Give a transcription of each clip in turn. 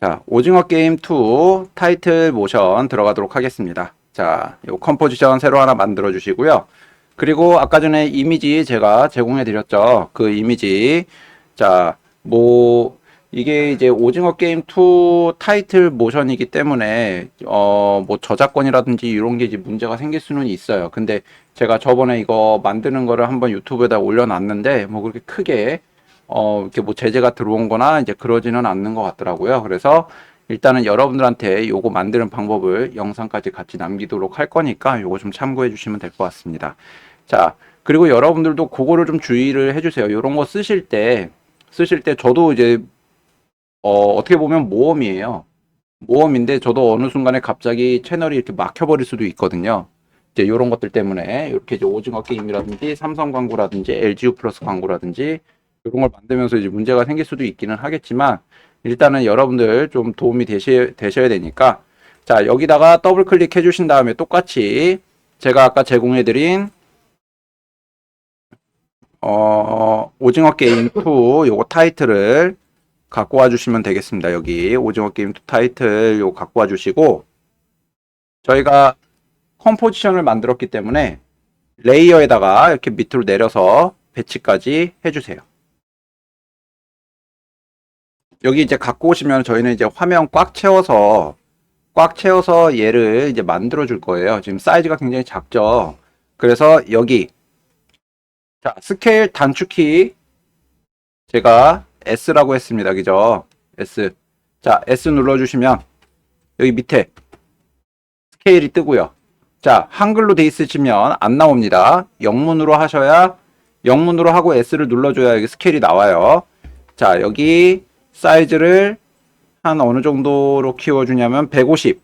자, 오징어 게임 2 타이틀 모션 들어가도록 하겠습니다. 자, 요 컴포지션 새로 하나 만들어 주시고요. 그리고 아까 전에 이미지 제가 제공해 드렸죠. 그 이미지. 자, 뭐 이게 이제 오징어 게임 2 타이틀 모션이기 때문에 어 뭐 저작권이라든지 이런 게 이제 문제가 생길 수는 있어요. 근데 제가 저번에 이거 만드는 거를 한번 유튜브에다 올려놨는데 뭐 그렇게 크게 어 이렇게 뭐 제재가 들어온 거나 이제 그러지는 않는 것 같더라고요. 그래서 일단은 여러분들한테 요거 만드는 방법을 영상까지 같이 남기도록 할 거니까 요거 좀 참고해 주시면 될 것 같습니다. 자, 그리고 여러분들도 그거를 좀 주의를 해 주세요. 요런 거 쓰실 때 쓰실 때 저도 이제 어 어떻게 보면 모험이에요. 모험인데 저도 어느 순간에 갑자기 채널이 이렇게 막혀버릴 수도 있거든요. 이제 이런 것들 때문에 이렇게 이제 오징어 게임이라든지 삼성 광고라든지 LGU 플러스 광고라든지 이런 걸 만들면서 이제 문제가 생길 수도 있기는 하겠지만 일단은 여러분들 좀 도움이 되시, 되셔야 되니까 자 여기다가 더블 클릭해 주신 다음에 똑같이 제가 아까 제공해 드린 어 오징어 게임 2 요거 타이틀을 갖고 와 주시면 되겠습니다. 여기 오징어 게임 2 타이틀 요거 갖고 와 주시고 저희가 컴포지션을 만들었기 때문에 레이어에다가 이렇게 밑으로 내려서 배치까지 해주세요. 여기 이제 갖고 오시면 저희는 이제 화면 꽉 채워서 꽉 채워서 얘를 이제 만들어 줄 거예요. 지금 사이즈가 굉장히 작죠. 그래서 여기 자 스케일 단축키 제가 S라고 했습니다. 그죠? S 자 S 눌러주시면 여기 밑에 스케일이 뜨고요. 자, 한글로 돼 있으시면 안 나옵니다. 영문으로 하셔야 영문으로 하고 S를 눌러줘야 여기 스케일이 나와요. 자, 여기 사이즈를 한 어느 정도로 키워주냐면 150.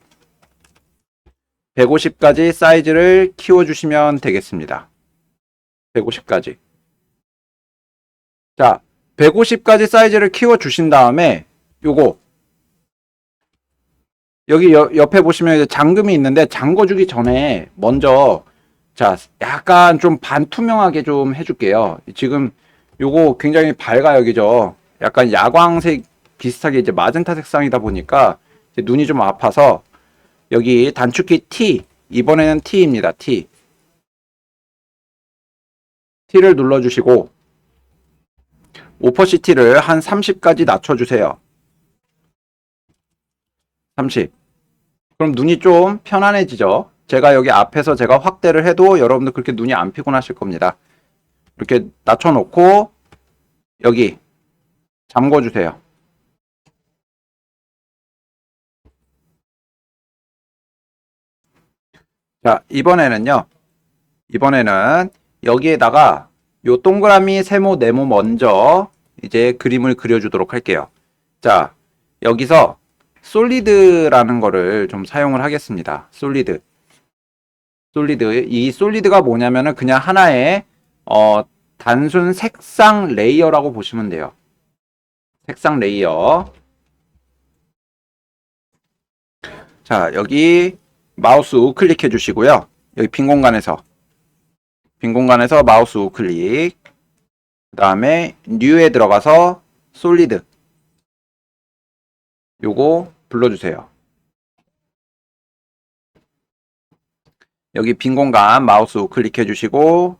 150까지 사이즈를 키워주시면 되겠습니다. 150까지. 자, 150까지 사이즈를 키워주신 다음에 요거 여기 여- 옆에 보시면 이제 잠금이 있는데 잠궈주기 전에 먼저 자 약간 좀 반투명하게 좀 해줄게요. 지금 요거 굉장히 밝아요, 그죠? 약간 야광색 비슷하게 이제 마젠타 색상이다 보니까 이제 눈이 좀 아파서 여기 단축키 T 이번에는 T입니다. T T를 눌러주시고 오퍼시티를 한 30까지 낮춰주세요. 30. 그럼 눈이 좀 편안해지죠. 제가 여기 앞에서 제가 확대를 해도 여러분들 그렇게 눈이 안 피곤하실 겁니다. 이렇게 낮춰놓고 여기 잠궈주세요. 자, 이번에는요. 이번에는 여기에다가 요 동그라미, 세모, 네모 먼저 이제 그림을 그려주도록 할게요. 자, 여기서 솔리드라는 거를 좀 사용을 하겠습니다. 솔리드. 솔리드. 이 솔리드가 뭐냐면은 그냥 하나의 어 단순 색상 레이어라고 보시면 돼요. 색상 레이어. 자, 여기 마우스 우클릭 해 주시고요. 여기 빈 공간에서 빈 공간에서 마우스 우클릭. 그 다음에 뉴에 들어가서 솔리드. 요거 불러주세요. 여기 빈 공간 마우스 우클릭 해 주시고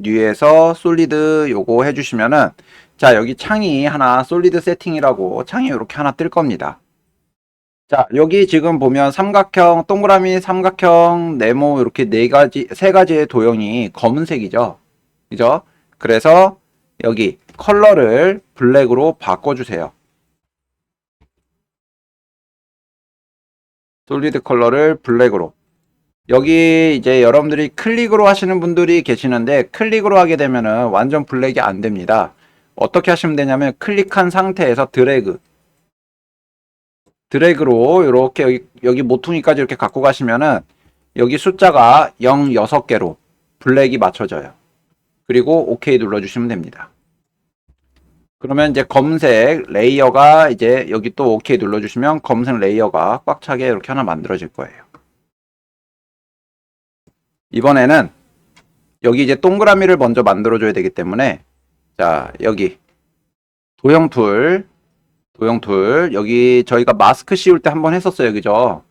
뉴에서 솔리드 요거 해주시면은 자 여기 창이 하나 솔리드 세팅이라고 창이 이렇게 하나 뜰 겁니다. 자 여기 지금 보면 삼각형 동그라미 삼각형 네모 이렇게 네 가지 세 가지의 도형이 검은색이죠. 그죠? 그래서 여기 컬러를 블랙으로 바꿔주세요. 솔리드 컬러를 블랙으로 여기 이제 여러분들이 클릭으로 하시는 분들이 계시는데 클릭으로 하게 되면은 완전 블랙이 안 됩니다. 어떻게 하시면 되냐면 클릭한 상태에서 드래그 드래그로 이렇게 여기, 여기 모퉁이까지 이렇게 갖고 가시면은 여기 숫자가 0 6개로 블랙이 맞춰져요. 그리고 OK 눌러주시면 됩니다. 그러면 이제 검색 레이어가 이제 여기 또 OK 눌러주시면 검색 레이어가 꽉 차게 이렇게 하나 만들어질 거예요. 이번에는 여기 이제 동그라미를 먼저 만들어줘야 되기 때문에 자 여기. 도형 툴 도형 툴 여기 저희가 마스크 씌울 때 한번 했었어요 그죠?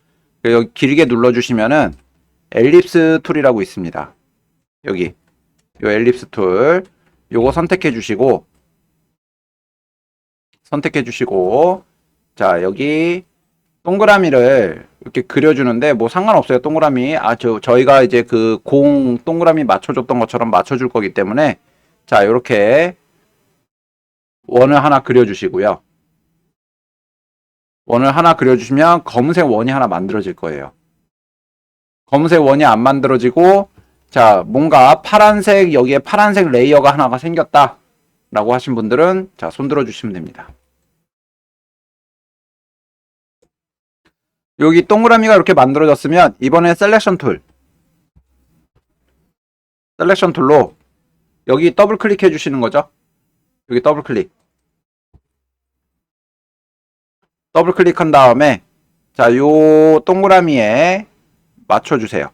여기 길게 눌러주시면은 엘립스 툴이라고 있습니다. 여기. 요 엘립스 툴 요거 선택해 주시고 선택해 주시고 자 여기 동그라미를 이렇게 그려주는데 뭐 상관없어요. 동그라미. 아 저 저희가 이제 그 공 동그라미 맞춰줬던 것처럼 맞춰줄 거기 때문에 자 이렇게 원을 하나 그려주시고요. 원을 하나 그려주시면 검은색 원이 하나 만들어질 거예요. 검은색 원이 안 만들어지고 자 뭔가 파란색 여기에 파란색 레이어가 하나가 생겼다 라고 하신 분들은 자 손들어 주시면 됩니다 여기 동그라미가 이렇게 만들어졌으면 이번에 셀렉션 툴. 셀렉션 툴로 여기 더블 클릭해 주시는 거죠? 여기 더블 클릭. 더블 클릭한 다음에 자 요 동그라미에 맞춰 주세요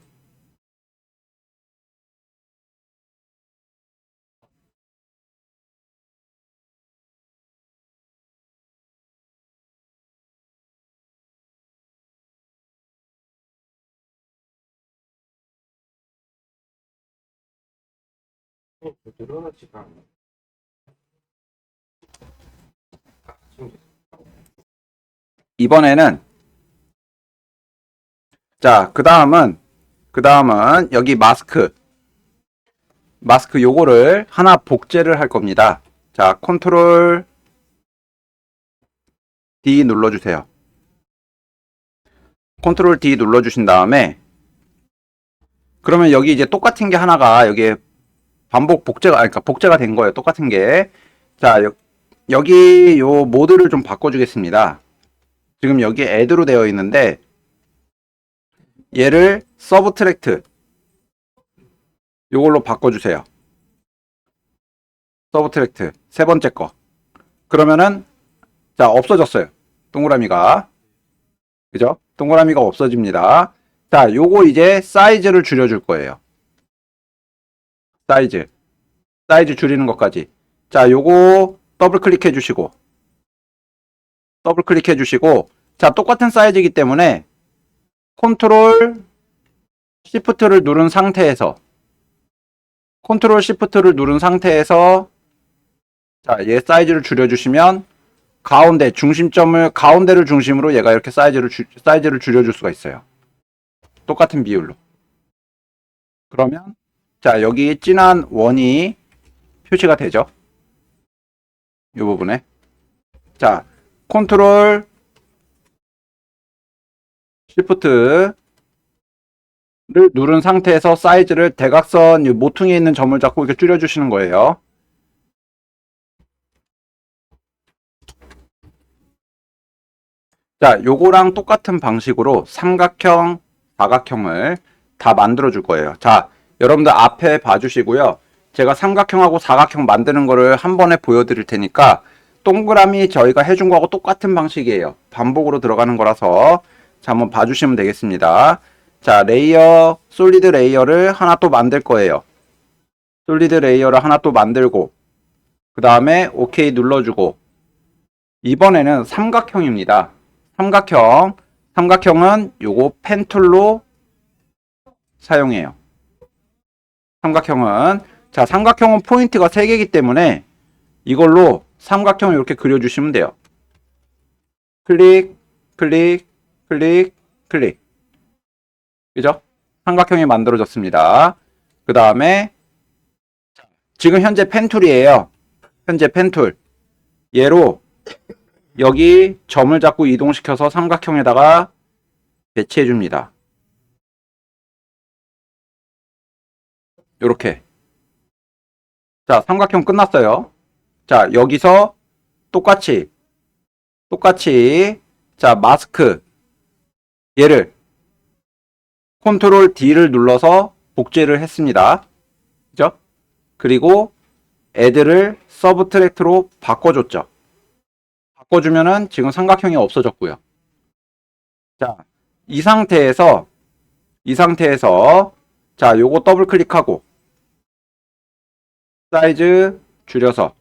이번에는 자, 그 다음은 그 다음은 여기 마스크 마스크 요거를 하나 복제를 할 겁니다. 자, 컨트롤 D 눌러 주세요. 컨트롤 D 눌러 주신 다음에 그러면 여기 이제 똑같은 게 하나가 여기에 반복 복제가 아니, 그러니까 복제가 된 거예요. 똑같은 게. 자, 여, 요 모드를 좀 바꿔 주겠습니다. 지금 여기 애드로 되어 있는데 얘를 서브트랙트 요걸로 바꿔 주세요. 서브트랙트 세 번째 거. 그러면은 자 없어졌어요. 동그라미가 그죠? 동그라미가 없어집니다. 자 요거 이제 사이즈를 줄여줄 거예요. 사이즈 사이즈 줄이는 것까지. 자 요거 더블 클릭해 주시고 더블 클릭해 주시고 자 똑같은 사이즈이기 때문에 컨트롤 시프트를 누른 상태에서 컨트롤 시프트를 누른 상태에서 자, 얘 사이즈를 줄여 주시면 가운데 중심점을 가운데를 중심으로 얘가 이렇게 사이즈를 주, 사이즈를 줄여 줄 수가 있어요. 똑같은 비율로. 그러면 자, 여기 진한 원이 표시가 되죠. 이 부분에. 자, 컨트롤 시프트를 누른 상태에서 사이즈를 대각선 이 모퉁이에 있는 점을 잡고 이렇게 줄여주시는 거예요. 자, 요거랑 똑같은 방식으로 삼각형, 사각형을 다 만들어 줄 거예요. 자, 여러분들 앞에 봐주시고요. 제가 삼각형하고 사각형 만드는 거를 한 번에 보여드릴 테니까 동그라미 저희가 해준 거하고 똑같은 방식이에요. 반복으로 들어가는 거라서 자, 한번 봐주시면 되겠습니다. 자, 레이어, 솔리드 레이어를 하나 또 만들 거예요. 솔리드 레이어를 하나 또 만들고, 그 다음에 OK 눌러주고, 이번에는 삼각형입니다. 삼각형. 삼각형은 요거 펜 툴로 사용해요. 삼각형은, 자, 삼각형은 포인트가 3개이기 때문에 이걸로 삼각형을 이렇게 그려주시면 돼요. 클릭, 클릭, 클릭, 클릭. 그죠? 삼각형이 만들어졌습니다. 그 다음에 지금 현재 펜툴이에요. 현재 펜툴. 얘로 여기 점을 잡고 이동시켜서 삼각형에다가 배치해 줍니다. 요렇게. 자, 삼각형 끝났어요. 자, 여기서 똑같이 똑같이 자, 마스크 얘를 컨트롤 D를 눌러서 복제를 했습니다. 그죠? 그리고 애들을 서브트랙트로 바꿔줬죠. 바꿔주면은 지금 삼각형이 없어졌고요. 자, 이 상태에서 이 상태에서 자, 요거 더블 클릭하고 사이즈 줄여서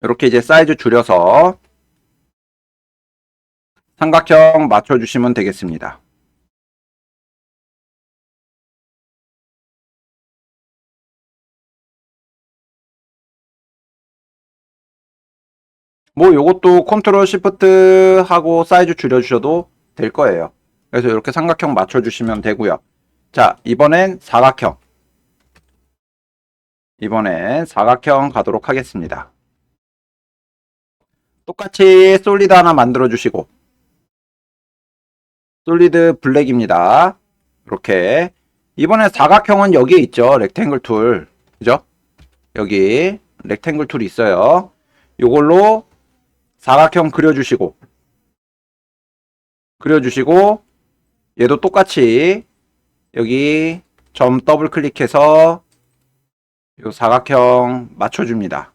이렇게 이제 사이즈 줄여서 삼각형 맞춰주시면 되겠습니다. 뭐 요것도 컨트롤 시프트 하고 사이즈 줄여주셔도 될 거예요. 그래서 이렇게 삼각형 맞춰주시면 되고요. 자, 이번엔 사각형. 이번엔 사각형 가도록 하겠습니다. 똑같이 솔리드 하나 만들어 주시고 솔리드 블랙입니다. 이렇게 이번에 사각형은 여기에 있죠. 렉탱글 툴. 그죠? 여기 렉탱글 툴이 있어요. 이걸로 사각형 그려주시고 그려주시고 얘도 똑같이 여기 점 더블 클릭해서 이 사각형 맞춰줍니다.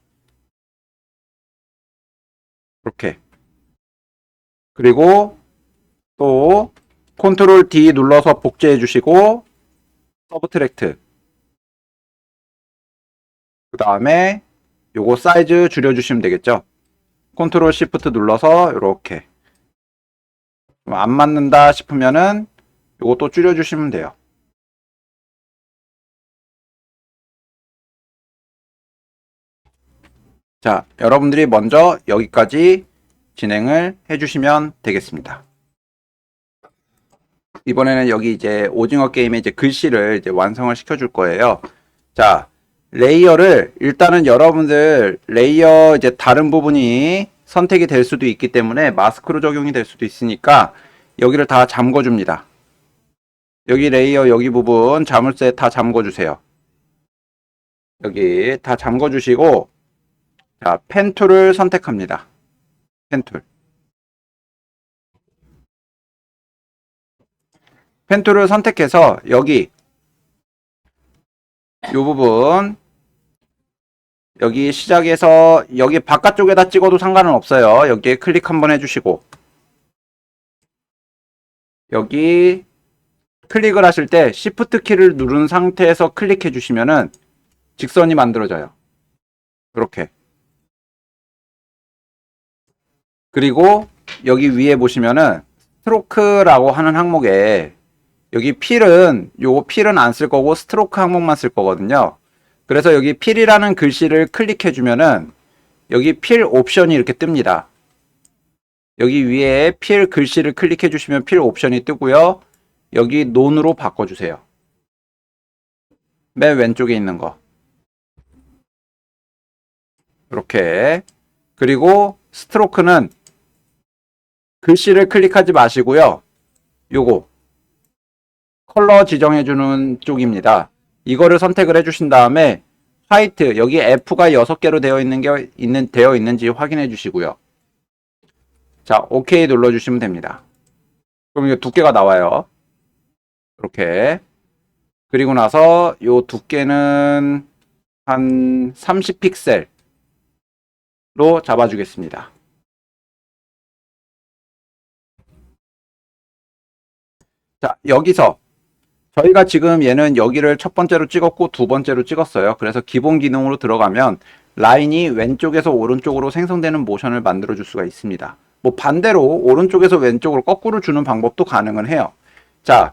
이렇게. 그리고 또 컨트롤 D 눌러서 복제해 주시고 서브트랙트. 그 다음에 요거 사이즈 줄여 주시면 되겠죠 컨트롤 시프트 눌러서 이렇게 안 맞는다 싶으면은 요것도 줄여 주시면 돼요 자 여러분들이 먼저 여기까지 진행을 해주시면 되겠습니다. 이번에는 여기 이제 오징어 게임의 이제 글씨를 이제 완성을 시켜줄 거예요. 자, 레이어를 일단은 여러분들 레이어 이제 다른 부분이 선택이 될 수도 있기 때문에 마스크로 적용이 될 수도 있으니까 여기를 다 잠궈 줍니다. 여기 레이어 여기 부분 자물쇠 다 잠궈 주세요. 여기 다 잠궈 주시고 자, 펜 툴을 선택합니다. 펜 툴. 펜 툴을 선택해서 여기 이 부분 여기 시작해서 여기 바깥쪽에다 찍어도 상관은 없어요. 여기에 클릭 한번 해주시고 여기 클릭을 하실 때 Shift 키를 누른 상태에서 클릭해 주시면은 직선이 만들어져요. 이렇게 그리고 여기 위에 보시면은 스트로크라고 하는 항목에 여기 필은 요거 필은 안 쓸 거고 스트로크 항목만 쓸 거거든요. 그래서 여기 필이라는 글씨를 클릭해 주면은 여기 필 옵션이 이렇게 뜹니다. 여기 위에 필 글씨를 클릭해 주시면 필 옵션이 뜨고요. 여기 논으로 바꿔 주세요. 맨 왼쪽에 있는 거. 이렇게. 그리고 스트로크는 글씨를 클릭하지 마시고요. 요거 컬러 지정해 주는 쪽입니다. 이거를 선택을 해 주신 다음에 화이트 여기 F가 6개로 되어 있는 게 있는 되어 있는지 확인해 주시고요. 자, OK 눌러 주시면 됩니다. 그럼 이거 두께가 나와요. 이렇게 그리고 나서 요 두께는 한 30픽셀로 잡아주겠습니다. 자, 여기서 저희가 지금 얘는 여기를 첫 번째로 찍었고 두 번째로 찍었어요. 그래서 기본 기능으로 들어가면 라인이 왼쪽에서 오른쪽으로 생성되는 모션을 만들어 줄 수가 있습니다. 뭐 반대로 오른쪽에서 왼쪽으로 거꾸로 주는 방법도 가능은 해요. 자,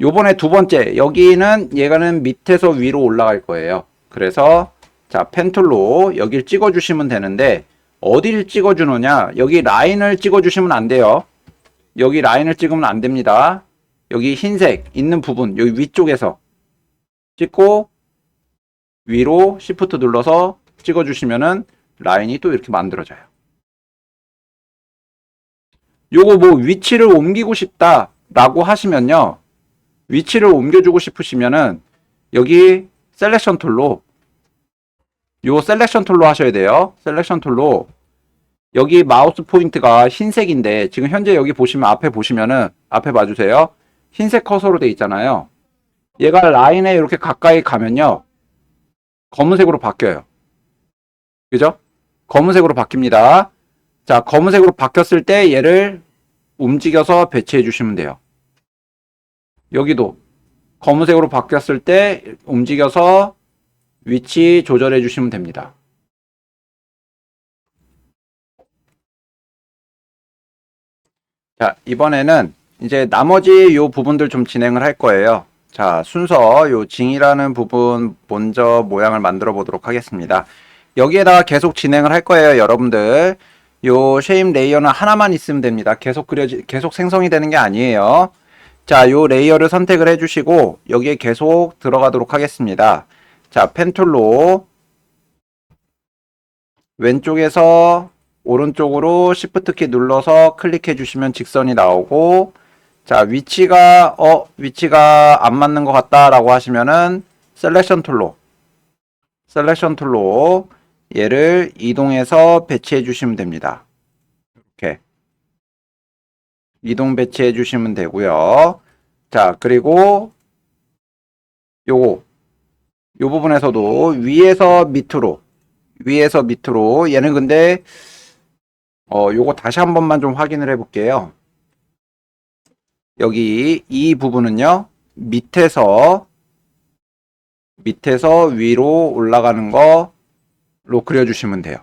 요번에 두 번째 여기는 얘가는 밑에서 위로 올라갈 거예요. 그래서 자, 펜툴로 여기를 찍어 주시면 되는데 어디를 찍어 주느냐? 여기 라인을 찍어 주시면 안 돼요. 여기 라인을 찍으면 안 됩니다. 여기 흰색 있는 부분 여기 위쪽에서 찍고 위로 Shift 눌러서 찍어 주시면은 라인이 또 이렇게 만들어져요. 요거 뭐 위치를 옮기고 싶다 라고 하시면요. 위치를 옮겨주고 싶으시면은 여기 셀렉션 툴로 요 셀렉션 툴로 하셔야 돼요. 셀렉션 툴로 여기 마우스 포인트가 흰색인데 지금 현재 여기 보시면 앞에 보시면은 앞에 봐주세요. 흰색 커서로 돼 있잖아요. 얘가 라인에 이렇게 가까이 가면요. 검은색으로 바뀌어요. 그죠? 검은색으로 바뀝니다. 자, 검은색으로 바뀌었을 때 얘를 움직여서 배치해 주시면 돼요. 여기도 검은색으로 바뀌었을 때 움직여서 위치 조절해 주시면 됩니다. 자, 이번에는 이제 나머지 요 부분들 좀 진행을 할 거예요. 자, 순서 요 징이라는 부분 먼저 모양을 만들어 보도록 하겠습니다. 여기에다가 계속 진행을 할 거예요, 여러분들. 요 쉐임 레이어는 하나만 있으면 됩니다. 계속 그려지, 계속 생성이 되는 게 아니에요. 자, 요 레이어를 선택을 해 주시고, 여기에 계속 들어가도록 하겠습니다. 자, 펜 툴로 왼쪽에서 오른쪽으로 Shift 키 눌러서 클릭해 주시면 직선이 나오고, 자, 위치가, 어, 위치가 안 맞는 것 같다라고 하시면은 셀렉션 툴로, 셀렉션 툴로 얘를 이동해서 배치해 주시면 됩니다. 이렇게. 이동 배치해 주시면 되고요. 자, 그리고 요거 요 부분에서도 위에서 밑으로 위에서 밑으로 얘는 근데 어 요거 다시 한 번만 좀 확인을 해 볼게요. 여기 이 부분은요. 밑에서 밑에서 위로 올라가는 거로 그려 주시면 돼요.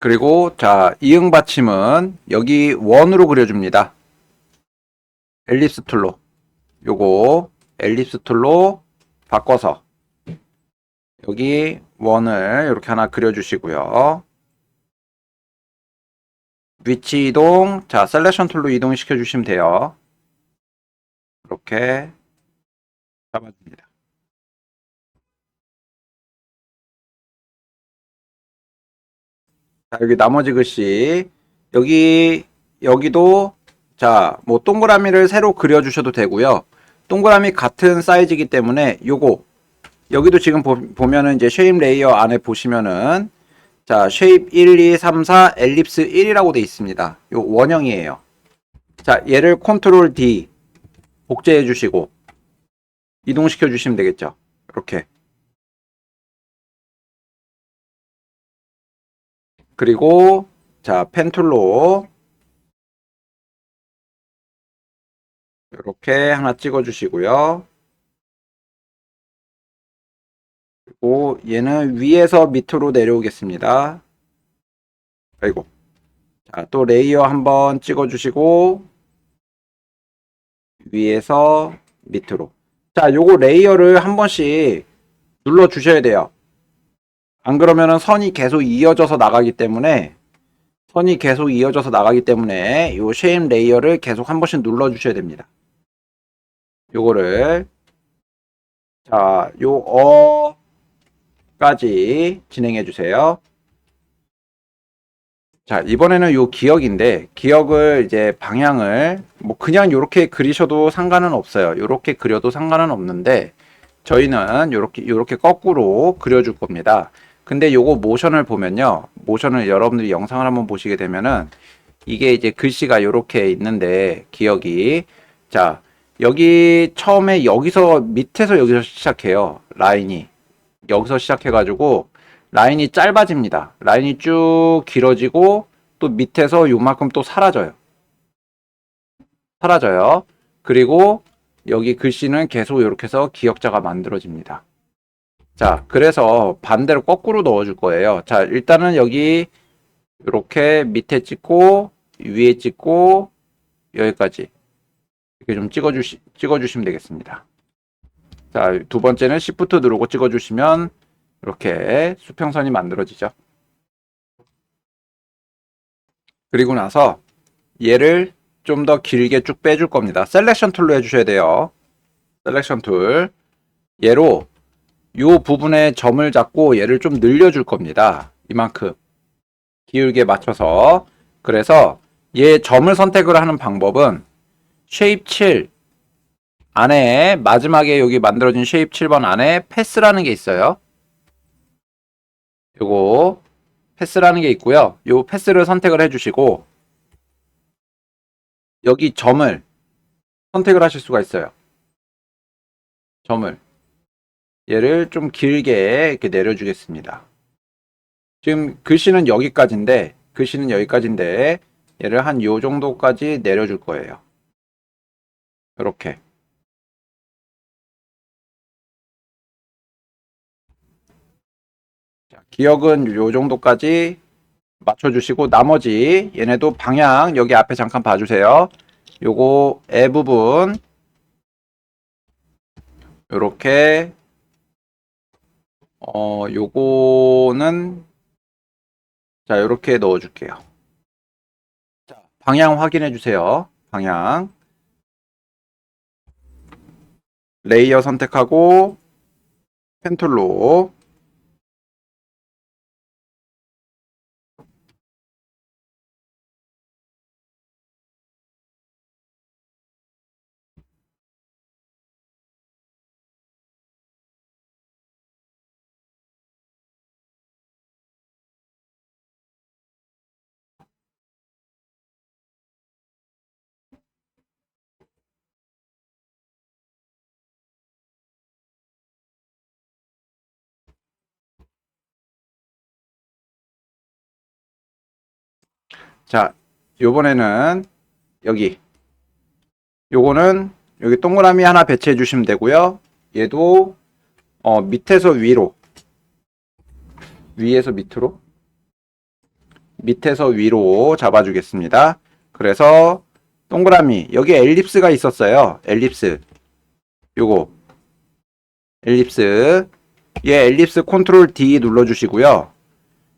그리고 자, 이응 받침은 여기 원으로 그려줍니다. 엘립스 툴로 요거 엘립스 툴로 바꿔서 여기 원을 이렇게 하나 그려주시고요. 위치 이동, 자 셀렉션 툴로 이동시켜 주시면 돼요. 이렇게 잡아줍니다. 자, 여기 나머지 글씨 여기 여기도 자, 뭐 동그라미를 새로 그려 주셔도 되고요. 동그라미 같은 사이즈이기 때문에 요거 여기도 지금 보, 보면은 이제 쉐입 레이어 안에 보시면은 자, 쉐입 1, 2, 3, 4, 엘립스 1이라고 돼 있습니다. 요 원형이에요. 자, 얘를 컨트롤 D 복제해 주시고 이동시켜 주시면 되겠죠. 이렇게. 그리고 자, 펜툴로 이렇게 하나 찍어 주시고요. 그리고 얘는 위에서 밑으로 내려오겠습니다. 아이고. 자, 또 레이어 한번 찍어 주시고 위에서 밑으로. 자, 요거 레이어를 한 번씩 눌러 주셔야 돼요. 안 그러면은 선이 계속 이어져서 나가기 때문에 선이 계속 이어져서 나가기 때문에 요 쉐임 레이어를 계속 한 번씩 눌러 주셔야 됩니다. 요거를 자, 요 어 까지 진행해 주세요. 자, 이번에는 요 기억인데 기억을 이제 방향을 뭐 그냥 요렇게 그리셔도 상관은 없어요. 요렇게 그려도 상관은 없는데 저희는 요렇게 요렇게 거꾸로 그려 줄 겁니다. 근데 요거 모션을 보면요. 모션을 여러분들이 영상을 한번 보시게 되면은 이게 이제 글씨가 요렇게 있는데 기억이 자, 여기 처음에 여기서 밑에서 여기서 시작해요. 라인이. 여기서 시작해가지고 라인이 짧아집니다. 라인이 쭉 길어지고 또 밑에서 요만큼 또 사라져요. 사라져요. 그리고 여기 글씨는 계속 이렇게 해서 기억자가 만들어집니다. 자, 그래서 반대로 거꾸로 넣어줄 거예요. 자, 일단은 여기 이렇게 밑에 찍고 위에 찍고 여기까지 이렇게 좀 찍어주시, 찍어주시면 되겠습니다. 자, 두 번째는 Shift 누르고 찍어주시면 이렇게 수평선이 만들어지죠. 그리고 나서 얘를 좀 더 길게 쭉 빼줄 겁니다. 셀렉션 툴로 해주셔야 돼요. 셀렉션 툴. 얘로 요 부분에 점을 잡고 얘를 좀 늘려줄 겁니다. 이만큼. 기울기에 맞춰서. 그래서 얘 점을 선택을 하는 방법은 쉐입 7 안에 마지막에 여기 만들어진 쉐입 7번 안에 패스라는 게 있어요. 요거 패스라는 게 있고요. 요 패스를 선택을 해주시고 여기 점을 선택을 하실 수가 있어요. 점을 얘를 좀 길게 이렇게 내려주겠습니다. 지금 글씨는 여기까지인데 글씨는 여기까지인데 얘를 한 요 정도까지 내려줄 거예요. 이렇게 기억은 요 정도까지 맞춰주시고 나머지 얘네도 방향 여기 앞에 잠깐 봐주세요. 요거 애 부분 요렇게 어 요거는 자 요렇게 넣어줄게요. 자 방향 확인해 주세요. 방향 레이어 선택하고 펜툴로 자, 요번에는 여기 요거는 여기 동그라미 하나 배치해 주시면 되고요. 얘도 어, 밑에서 위로 위에서 밑으로 밑에서 위로 잡아 주겠습니다. 그래서 동그라미 여기 엘립스가 있었어요. 엘립스 요거 엘립스 얘 엘립스 컨트롤 D 눌러 주시고요.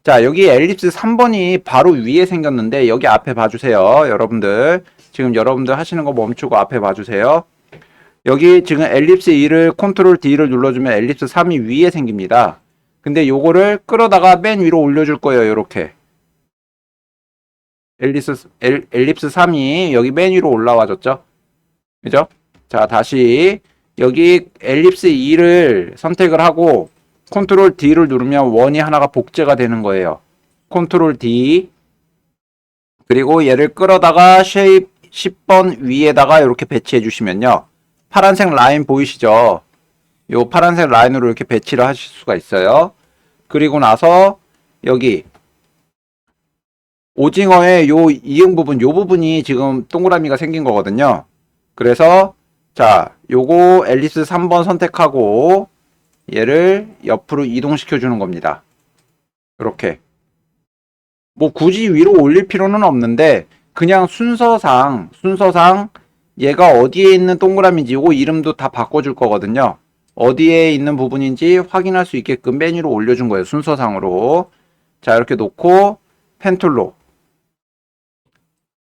자, 여기 엘립스 3번이 바로 위에 생겼는데 여기 앞에 봐주세요. 여러분들. 지금 여러분들 하시는 거 멈추고 앞에 봐주세요. 여기 지금 엘립스 2를 컨트롤 D를 눌러주면 엘립스 3이 위에 생깁니다. 근데 요거를 끌어다가 맨 위로 올려줄 거예요. 요렇게. 엘립스, 엘, 엘립스 3이 여기 맨 위로 올라와졌죠? 그죠? 자, 다시 여기 엘립스 2를 선택을 하고 컨트롤 D를 누르면 원이 하나가 복제가 되는 거예요. 컨트롤 D 그리고 얘를 끌어다가 쉐입 10번 위에다가 이렇게 배치해 주시면요. 파란색 라인 보이시죠? 요 파란색 라인으로 이렇게 배치를 하실 수가 있어요. 그리고 나서 여기 오징어의 요 이응 부분, 요 부분이 지금 동그라미가 생긴 거거든요. 그래서 자, 요거 앨리스 3번 선택하고 얘를 옆으로 이동시켜 주는 겁니다. 이렇게. 뭐 굳이 위로 올릴 필요는 없는데 그냥 순서상 순서상 얘가 어디에 있는 동그라미인지 요거 이름도 다 바꿔줄 거거든요. 어디에 있는 부분인지 확인할 수 있게끔 맨 위로 올려준 거예요. 순서상으로. 자 이렇게 놓고 펜툴로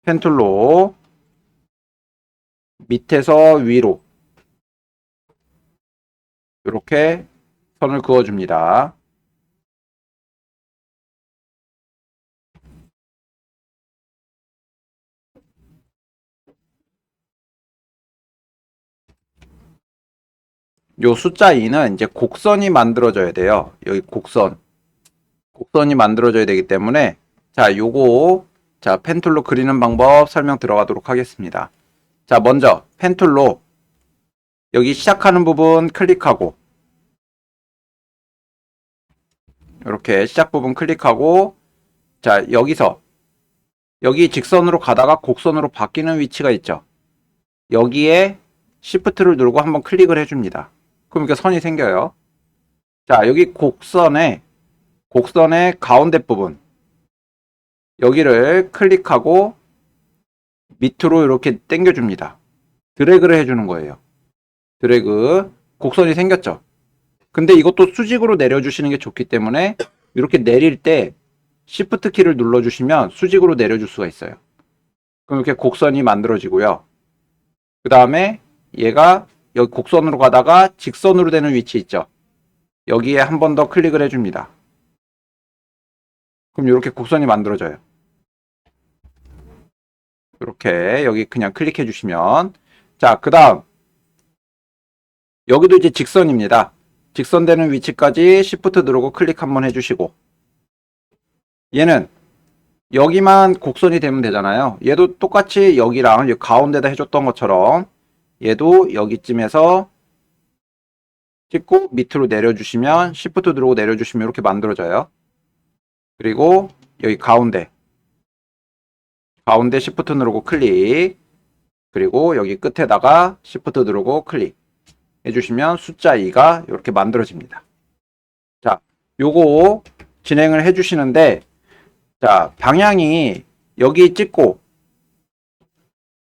펜툴로 밑에서 위로 이렇게 선을 그어줍니다. 요 숫자 2는 이제 곡선이 만들어져야 돼요. 여기 곡선. 곡선이 만들어져야 되기 때문에 자, 요거 자, 펜툴로 그리는 방법 설명 들어가도록 하겠습니다. 자, 먼저 펜툴로 여기 시작하는 부분 클릭하고 이렇게 시작 부분 클릭하고 자 여기서 여기 직선으로 가다가 곡선으로 바뀌는 위치가 있죠. 여기에 Shift를 누르고 한번 클릭을 해줍니다. 그럼 이렇게 선이 생겨요. 자 여기 곡선에 곡선의 가운데 부분. 여기를 클릭하고 밑으로 이렇게 당겨줍니다. 드래그를 해주는 거예요 드래그 곡선이 생겼죠 근데 이것도 수직으로 내려주시는 게 좋기 때문에 이렇게 내릴 때 Shift 키를 눌러주시면 수직으로 내려줄 수가 있어요. 그럼 이렇게 곡선이 만들어지고요. 그 다음에 얘가 여기 곡선으로 가다가 직선으로 되는 위치 있죠. 여기에 한 번 더 클릭을 해줍니다. 그럼 이렇게 곡선이 만들어져요. 이렇게 여기 그냥 클릭해 주시면 자, 그 다음 여기도 이제 직선입니다. 직선되는 위치까지 Shift 누르고 클릭 한번 해주시고 얘는 여기만 곡선이 되면 되잖아요. 얘도 똑같이 여기랑 여기 가운데다 해줬던 것처럼 얘도 여기쯤에서 찍고 밑으로 내려주시면 Shift 누르고 내려주시면 이렇게 만들어져요. 그리고 여기 가운데 가운데 Shift 누르고 클릭 그리고 여기 끝에다가 Shift 누르고 클릭 해주시면 숫자 2가 이렇게 만들어집니다. 자, 요거 진행을 해주시는데 자, 방향이 여기 찍고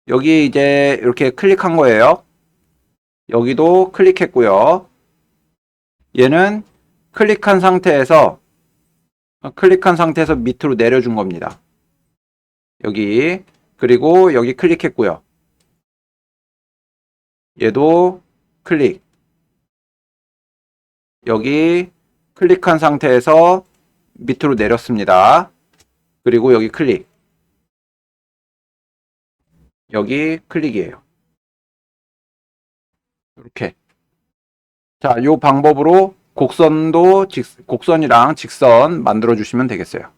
여기 이제 이렇게 클릭한 거예요. 여기도 클릭했고요. 얘는 클릭한 상태에서 클릭한 상태에서 밑으로 내려준 겁니다. 여기 그리고 여기 클릭했고요. 얘도 클릭. 여기 클릭한 상태에서 밑으로 내렸습니다. 그리고 여기 클릭. 여기 클릭이에요. 이렇게. 자, 요 방법으로 곡선도 직, 곡선이랑 직선 만들어 주시면 되겠어요.